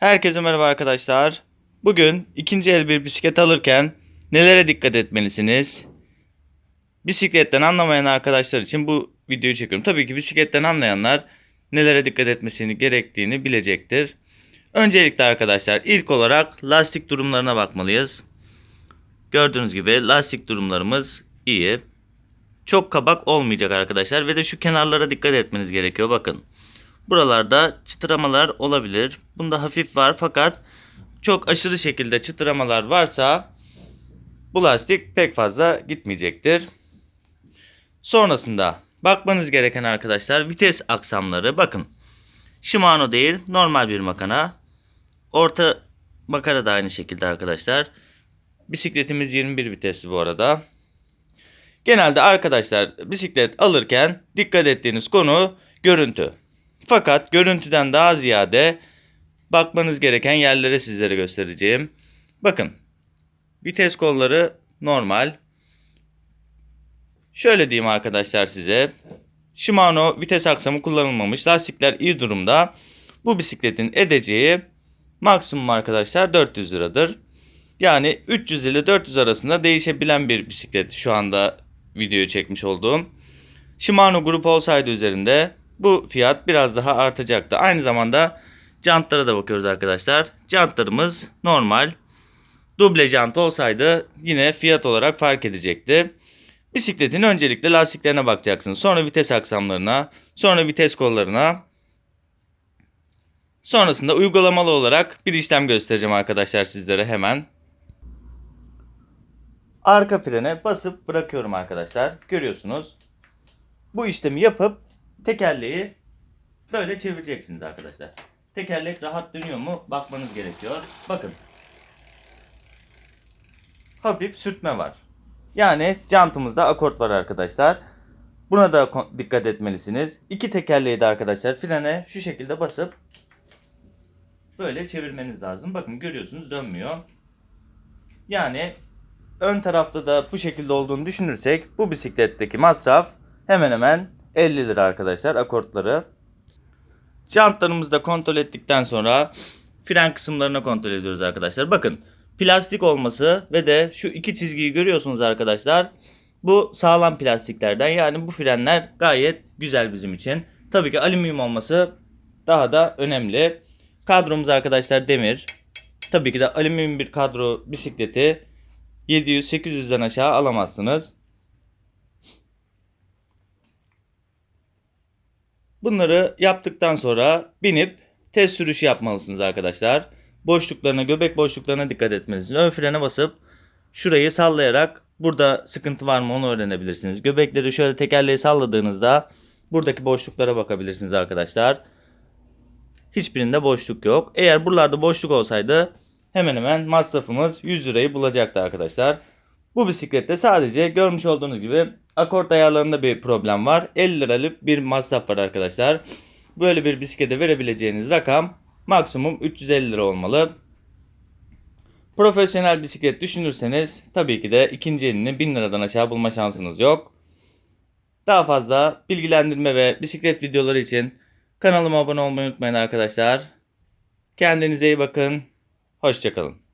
Herkese merhaba arkadaşlar. Bugün ikinci el bir bisiklet alırken nelere dikkat etmelisiniz? Bisikletten anlamayan arkadaşlar için bu videoyu çekiyorum. Tabii ki bisikletten anlayanlar nelere dikkat etmesini gerektiğini bilecektir. Öncelikle arkadaşlar ilk olarak lastik durumlarına bakmalıyız. Gördüğünüz gibi lastik durumlarımız iyi. Çok kabak olmayacak arkadaşlar ve de şu kenarlara dikkat etmeniz gerekiyor bakın. Buralarda çıtıramalar olabilir. Bunda hafif var fakat çok aşırı şekilde çıtıramalar varsa bu lastik pek fazla gitmeyecektir. Sonrasında bakmanız gereken arkadaşlar vites aksamları bakın. Shimano değil normal bir makana. Orta makara da aynı şekilde arkadaşlar. Bisikletimiz 21 vitesli bu arada. Genelde arkadaşlar bisiklet alırken dikkat ettiğiniz konu görüntü. Fakat görüntüden daha ziyade bakmanız gereken yerlere sizlere göstereceğim. Bakın. Vites kolları normal. Şöyle diyeyim arkadaşlar size. Shimano vites aksamı kullanılmamış. Lastikler iyi durumda. Bu bisikletin edeceği maksimum arkadaşlar 400 liradır. Yani 300 ile 400 arasında değişebilen bir bisiklet şu anda videoyu çekmiş olduğum. Shimano grup olsaydı üzerinde bu fiyat biraz daha artacaktı. Aynı zamanda jantlara da bakıyoruz arkadaşlar. Jantlarımız normal. Duble jant olsaydı yine fiyat olarak fark edecekti. Bisikletin öncelikle lastiklerine bakacaksınız. Sonra vites aksamlarına, sonra vites kollarına. Sonrasında uygulamalı olarak bir işlem göstereceğim arkadaşlar sizlere hemen. Arka frene basıp bırakıyorum arkadaşlar. Görüyorsunuz. Bu işlemi yapıp tekerleği böyle çevireceksiniz arkadaşlar. Tekerlek rahat dönüyor mu bakmanız gerekiyor. Bakın. Hafif sürtme var. Yani jantımızda akort var arkadaşlar. Buna da dikkat etmelisiniz. İki tekerleği de arkadaşlar frene şu şekilde basıp böyle çevirmeniz lazım. Bakın görüyorsunuz dönmüyor. Yani ön tarafta da bu şekilde olduğunu düşünürsek bu bisikletteki masraf hemen hemen 50 lira arkadaşlar akortları. Jantlarımızı da kontrol ettikten sonra fren kısımlarına kontrol ediyoruz arkadaşlar. Bakın plastik olması ve de şu iki çizgiyi görüyorsunuz arkadaşlar. Bu sağlam plastiklerden yani bu frenler gayet güzel bizim için. Tabii ki alüminyum olması daha da önemli. Kadromuz arkadaşlar demir. Tabii ki de alüminyum bir kadro bisikleti 700-800'den aşağı alamazsınız. Bunları yaptıktan sonra binip test sürüşü yapmalısınız arkadaşlar. Boşluklarına, göbek boşluklarına dikkat etmelisiniz. Ön frene basıp şurayı sallayarak burada sıkıntı var mı onu öğrenebilirsiniz. Göbekleri şöyle tekerleği salladığınızda buradaki boşluklara bakabilirsiniz arkadaşlar. Hiçbirinde boşluk yok. Eğer buralarda boşluk olsaydı hemen hemen masrafımız 100 lirayı bulacaktı arkadaşlar. Bu bisiklette sadece görmüş olduğunuz gibi akort ayarlarında bir problem var. 50 liralık bir masraf var arkadaşlar. Böyle bir bisiklete verebileceğiniz rakam maksimum 350 lira olmalı. Profesyonel bisiklet düşünürseniz tabii ki de ikinci elini 1000 liradan aşağı bulma şansınız yok. Daha fazla bilgilendirme ve bisiklet videoları için kanalıma abone olmayı unutmayın arkadaşlar. Kendinize iyi bakın. Hoşçakalın.